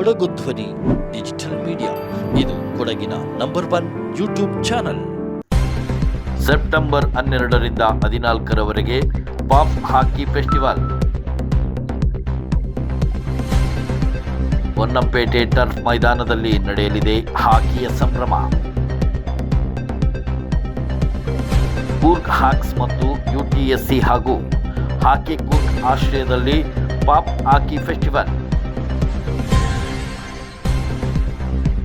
Kodagu Dhwani, digital media. ಇದು ಕೊಡಗಿನ number one YouTube channel. September ಹನ್ನೆರಡರಿಂದ ಹದಿನಾಲ್ಕರವರೆಗೆ pop hockey festival. Honnampete turf ಮೈದಾನದಲ್ಲಿ ನಡೆಯಲಿದೆ ಹಾಕಿಯ ಸಂಭ್ರಮ. ಕೂರ್ಗ್ ಹಾಕ್ಸ್ ಮತ್ತು ಯುಟಿಎಸ್ಸಿ ಹಾಗೂ ಹಾಕಿ ಕೂರ್ಗ್ ಆಶ್ರಯದಲ್ಲಿ ಪಾಪ್ ಹಾಕಿ ಫೆಸ್ಟಿವಲ್.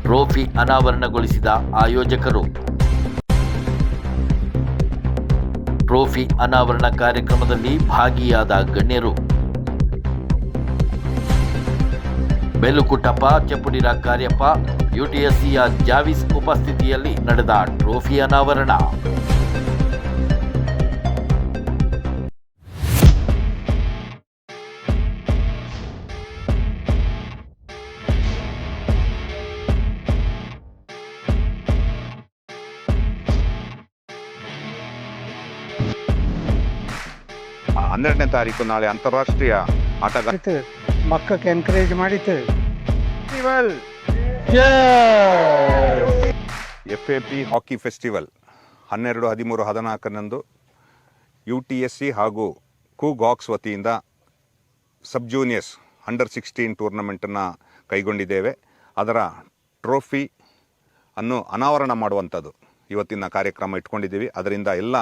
ಟ್ರೋಫಿ ಅನಾವರಣಗೊಳಿಸಿದ ಆಯೋಜಕರು. ಟ್ರೋಫಿ ಅನಾವರಣ ಕಾರ್ಯಕ್ರಮದಲ್ಲಿ ಭಾಗಿಯಾದ ಗಣ್ಯರು. ಬೆಲುಕುಟಪ್ಪ, ಚಪ್ಪುಡಿರ ಕಾರ್ಯಪ್ಪ, ಯುಟಿಎಸ್ಸಿಯ ಜಾವಿಸ್ ಉಪಸ್ಥಿತಿಯಲ್ಲಿ ನಡೆದ ಟ್ರೋಫಿ ಅನಾವರಣ. ಹನ್ನೆರಡನೇ ತಾರೀಕು ನಾಳೆ ಅಂತಾರಾಷ್ಟ್ರೀಯ ಆಟಗಾರ ಮಕ್ಕಳಿಗೆ ಮಕ್ಕಕ್ಕೆ ಎನ್ಕರೇಜ್ ಮಾಡಿತು F A P hockey festival ಹನ್ನೆರಡು ಹದಿಮೂರು ಹದಿನಾಲ್ಕನಂದು ಯು ಟಿ ಎಸ್ ಸಿ ಹಾಗೂ ಕೂಗಾಕ್ಸ್ ವತಿಯಿಂದ ಸಬ್ ಜೂನಿಯರ್ಸ್ ಅಂಡರ್ ಸಿಕ್ಸ್ಟೀನ್ ಟೂರ್ನಮೆಂಟನ್ನು ಕೈಗೊಂಡಿದ್ದೇವೆ. ಅದರ ಟ್ರೋಫಿ ಅನ್ನು ಅನಾವರಣ ಮಾಡುವಂಥದ್ದು ಇವತ್ತಿನ ಕಾರ್ಯಕ್ರಮ ಇಟ್ಕೊಂಡಿದ್ದೀವಿ. ಅದರಿಂದ ಎಲ್ಲ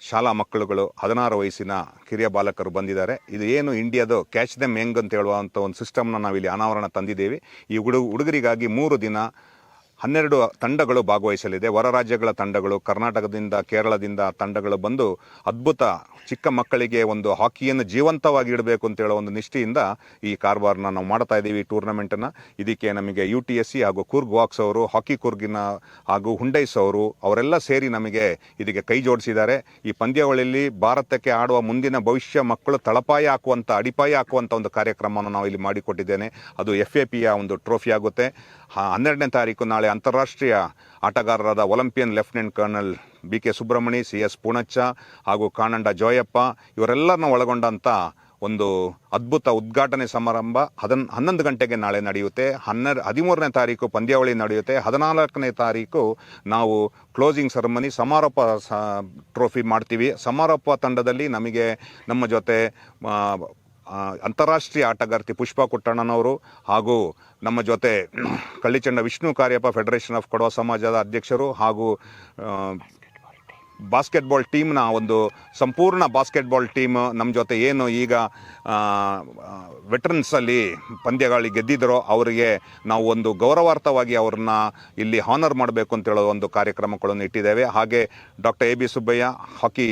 ಶಾಲಾ ಮಕ್ಕಳುಗಳು ಹದಿನಾರು ವಯಸ್ಸಿನ ಕಿರಿಯ ಬಾಲಕರು ಬಂದಿದ್ದಾರೆ. ಇದು ಏನು ಇಂಡಿಯಾದು ಕ್ಯಾಚ್ ದೆಮ್ ಹೆಂಗ್ ಅಂತ ಹೇಳುವಂಥ ಒಂದು ಸಿಸ್ಟಮ್ನ ನಾವಿಲ್ಲಿ ಅನಾವರಣ ತಂದಿದ್ದೇವೆ. ಈ ಹುಡುಗ, ಹುಡುಗರಿಗಾಗಿ ಮೂರು ದಿನ ಹನ್ನೆರಡು ತಂಡಗಳು ಭಾಗವಹಿಸಲಿದೆ. ಹೊರ ರಾಜ್ಯಗಳ ತಂಡಗಳು, ಕರ್ನಾಟಕದಿಂದ, ಕೇರಳದಿಂದ ತಂಡಗಳು ಬಂದು ಅದ್ಭುತ ಚಿಕ್ಕ ಮಕ್ಕಳಿಗೆ ಒಂದು ಹಾಕಿಯನ್ನು ಜೀವಂತವಾಗಿ ಇಡಬೇಕು ಅಂತ ಹೇಳೋ ಒಂದು ನಿಷ್ಠೆಯಿಂದ ಈ ಕಾರ್ಬಾರ್ನ ನಾವು ಮಾಡ್ತಾ ಇದ್ದೀವಿ ಈ ಟೂರ್ನಮೆಂಟನ್ನು ಇದಕ್ಕೆ ನಮಗೆ ಯು ಟಿ ಎಸ್ ಸಿ ಹಾಗೂ ಕೂರ್ಗ್ ವಾಕ್ಸ್ ಅವರು, ಹಾಕಿ ಕೂರ್ಗಿನ ಹಾಗೂ ಹುಂಡೈಸ್ ಅವರು, ಅವರೆಲ್ಲ ಸೇರಿ ನಮಗೆ ಇದಕ್ಕೆ ಕೈ ಜೋಡಿಸಿದ್ದಾರೆ. ಈ ಪಂದ್ಯಾವಳಿಯಲ್ಲಿ ಭಾರತಕ್ಕೆ ಆಡುವ ಮುಂದಿನ ಭವಿಷ್ಯ ಮಕ್ಕಳು ತಳಪಾಯ ಹಾಕುವಂಥ ಅಡಿಪಾಯ ಹಾಕುವಂಥ ಒಂದು ಕಾರ್ಯಕ್ರಮವನ್ನು ನಾವು ಇಲ್ಲಿ ಮಾಡಿಕೊಟ್ಟಿದ್ದೇನೆ. ಅದು ಎಫ್ ಎ ಪಿಯ ಒಂದು ಟ್ರೋಫಿ ಆಗುತ್ತೆ. ಹನ್ನೆರಡನೇ ತಾರೀಕು ನಾಳೆ ಅಂತಾರಾಷ್ಟ್ರೀಯ ಆಟಗಾರರಾದ Olympian lieutenant colonel B K Subrahmani C S Poonacha ಹಾಗೂ ಕಾನಂಡ ಜೋಯಪ್ಪ, ಇವರೆಲ್ಲರನ್ನ ಒಳಗೊಂಡಂಥ ಒಂದು ಅದ್ಭುತ ಉದ್ಘಾಟನೆ ಸಮಾರಂಭ. ಹದನ್, ಹನ್ನೊಂದು ಗಂಟೆಗೆ ನಾಳೆ ನಡೆಯುತ್ತೆ. ಹನ್ನೆರಡು ಹದಿಮೂರನೇ ತಾರೀಕು ಪಂದ್ಯಾವಳಿ ನಡೆಯುತ್ತೆ. ಹದಿನಾಲ್ಕನೇ ತಾರೀಕು ನಾವು ಕ್ಲೋಸಿಂಗ್ ಸೆರೆಮನಿ ಸಮಾರೋಪ ಟ್ರೋಫಿ ಮಾಡ್ತೀವಿ. ಸಮಾರೋಪ ತಂಡದಲ್ಲಿ ನಮಗೆ ನಮ್ಮ ಜೊತೆ ಅಂತಾರಾಷ್ಟ್ರೀಯ ಆಟಗಾರ್ತಿ ಪುಷ್ಪಾ ಕುಟ್ಟಣ್ಣನವರು ಹಾಗೂ ನಮ್ಮ ಜೊತೆ ಕಳ್ಳಿಚಂಡ ವಿಷ್ಣು ಕಾರ್ಯಪ್ಪ ಫೆಡರೇಷನ್ ಆಫ್ ಕೊಡವ ಸಮಾಜದ ಅಧ್ಯಕ್ಷರು ಹಾಗೂ ಬಾಸ್ಕೆಟ್ಬಾಲ್ ಟೀಮ್ನ ಒಂದು ಸಂಪೂರ್ಣ ಬಾಸ್ಕೆಟ್ಬಾಲ್ ಟೀಮ್ ನಮ್ಮ ಜೊತೆ ಏನು ಈಗ ವೆಟ್ರನ್ಸಲ್ಲಿ ಪಂದ್ಯಗಳಿಗೆ ಗೆದ್ದಿದ್ದರೋ ಅವರಿಗೆ ನಾವು ಒಂದು ಗೌರವಾರ್ಥವಾಗಿ ಅವ್ರನ್ನ ಇಲ್ಲಿ ಹಾನರ್ ಮಾಡಬೇಕು ಅಂತ ಹೇಳೋ ಒಂದು ಕಾರ್ಯಕ್ರಮಗಳನ್ನು ಇಟ್ಟಿದ್ದೇವೆ. ಹಾಗೆ doctor A B Subbaiah hockey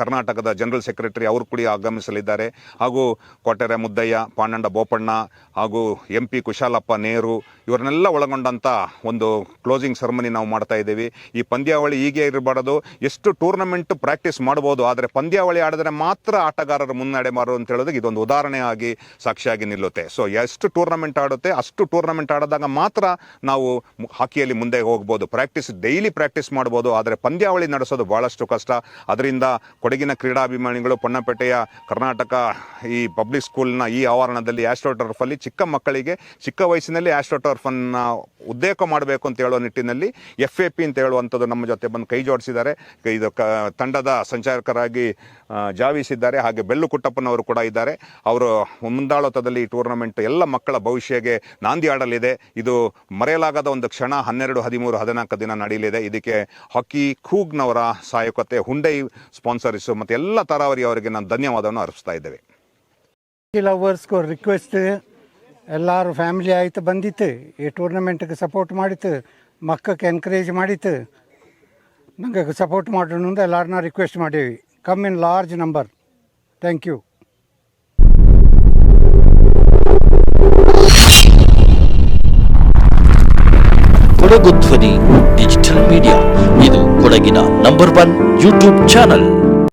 ಕರ್ನಾಟಕದ ಜನರಲ್ ಸೆಕ್ರೆಟರಿ ಅವರು ಕೂಡ ಆಗಮಿಸಲಿದ್ದಾರೆ. ಹಾಗೂ ಕೋಟೆರೆ ಮುದ್ದಯ್ಯ ಪಾಂಡಂಡ ಬೋಪಣ್ಣ ಹಾಗೂ ಎಂ ಪಿ ಕುಶಾಲಪ್ಪ ನೇರು ಇವರನ್ನೆಲ್ಲ ಒಳಗೊಂಡಂಥ ಒಂದು ಕ್ಲೋಸಿಂಗ್ ಸೆರೆಮನಿ ನಾವು ಮಾಡ್ತಾ ಇದ್ದೀವಿ. ಈ ಪಂದ್ಯಾವಳಿ ಹೀಗೆ ಇರಬಾರ್ದು. ಎಷ್ಟು ಟೂರ್ನಮೆಂಟ್ ಪ್ರಾಕ್ಟೀಸ್ ಮಾಡ್ಬೋದು ಆದರೆ ಪಂದ್ಯಾವಳಿ ಆಡಿದ್ರೆ ಮಾತ್ರ ಆಟಗಾರರು ಮುನ್ನಡೆ ಅಂತ ಹೇಳೋದಕ್ಕೆ ಇದೊಂದು ಉದಾಹರಣೆಯಾಗಿ ಸಾಕ್ಷಿಯಾಗಿ ನಿಲ್ಲುತ್ತೆ. ಸೊ ಎಷ್ಟು ಟೂರ್ನಮೆಂಟ್ ಆಡುತ್ತೆ, ಅಷ್ಟು ಟೂರ್ನಮೆಂಟ್ ಆಡಿದಾಗ ಮಾತ್ರ ನಾವು ಹಾಕಿಯಲ್ಲಿ ಮುಂದೆ ಹೋಗ್ಬೋದು. ಪ್ರಾಕ್ಟೀಸ್ ಡೈಲಿ ಪ್ರಾಕ್ಟೀಸ್ ಮಾಡ್ಬೋದು ಆದರೆ ಪಂದ್ಯಾವಳಿ ನಡೆಸೋದು ಭಾಳಷ್ಟು ಕಷ್ಟ. ಅದರಿಂದ ಕೊಡಗಿನ ಕ್ರೀಡಾಭಿಮಾನಿಗಳು ಪೊನ್ನಪೇಟೆಯ ಕರ್ನಾಟಕ ಈ ಪಬ್ಲಿಕ್ ಸ್ಕೂಲ್ನ ಈ ಆವರಣದಲ್ಲಿ ಆಸ್ಟ್ರೋ ಟರ್ಫಲ್ಲಿ ಚಿಕ್ಕ ಮಕ್ಕಳಿಗೆ ಚಿಕ್ಕ ವಯಸ್ಸಿನಲ್ಲಿ ಆಸ್ಟ್ರೋ ಟರ್ಫನ್ನು ಉದ್ದೇಕ ಮಾಡಬೇಕು ಅಂತ ಹೇಳೋ ನಿಟ್ಟಿನಲ್ಲಿ ಎಫ್ ಎ ಪಿ ಅಂತ ಹೇಳುವಂಥದ್ದು ನಮ್ಮ ಜೊತೆ ಬಂದು ಕೈ ಜೋಡಿಸಿದ್ದಾರೆ. ಇದು ಕ, ತಂಡದ ಸಂಚಾಲಕರಾಗಿ ಜಾವಿಸಿದ್ದಾರೆ. ಹಾಗೆ ಬೆಲ್ಲು ಕುಟ್ಟಪ್ಪನವರು ಕೂಡ ಇದ್ದಾರೆ. ಅವರು ಮುಂದಾಳತದಲ್ಲಿ ಈ ಟೂರ್ನಮೆಂಟ್ ಎಲ್ಲ ಮಕ್ಕಳ ಭವಿಷ್ಯಗೆ ನಾಂದಿ ಆಡಲಿದೆ. ಇದು ಮರೆಯಲಾಗದ ಒಂದು ಕ್ಷಣ, ಹನ್ನೆರಡು, ಹದಿಮೂರು, ಹದಿನಾಲ್ಕು ದಿನ ನಡೆಯಲಿದೆ ಇದಕ್ಕೆ ಹಾಕಿ ಖೂಗ್ನವರ ಸಹಾಯಕತೆ ಹುಂಡೈ ಸ್ಪಾನ್ಸರಿಸು ಮತ್ತು ಎಲ್ಲ ತರಾವರಿ ಅವರಿಗೆ ನಾನು ಧನ್ಯವಾದವನ್ನು ಅರ್ಪಿಸ್ತಾ ಇದ್ದೇವೆ. ಲವರ್ಸ್ಗೂ ರಿಕ್ವೆಸ್ಟ್ ಎಲ್ಲರೂ ಫ್ಯಾಮಿಲಿ ಆಯಿತು ಬಂದಿತ್ತು ಈ ಟೂರ್ನಮೆಂಟ್ಗೆ ಸಪೋರ್ಟ್ ಮಾಡಿತ್ತು ಮಕ್ಕಕ್ಕೆ ಎನ್ಕರೇಜ್ ಮಾಡಿತ್ತು. ನಂಗೆ ಸಪೋರ್ಟ್ ಮಾಡೋಣ ಅಂತ ಎಲ್ಲರನ್ನ ರಿಕ್ವೆಸ್ಟ್ ಮಾಡೀವಿ. Come in large number thank you Kodagu Dhwani digital media ಇದು ಕೊಡಗಿನ ನಂಬರ್ ಒನ್ ಯೂಟ್ಯೂಬ್ ಚಾನಲ್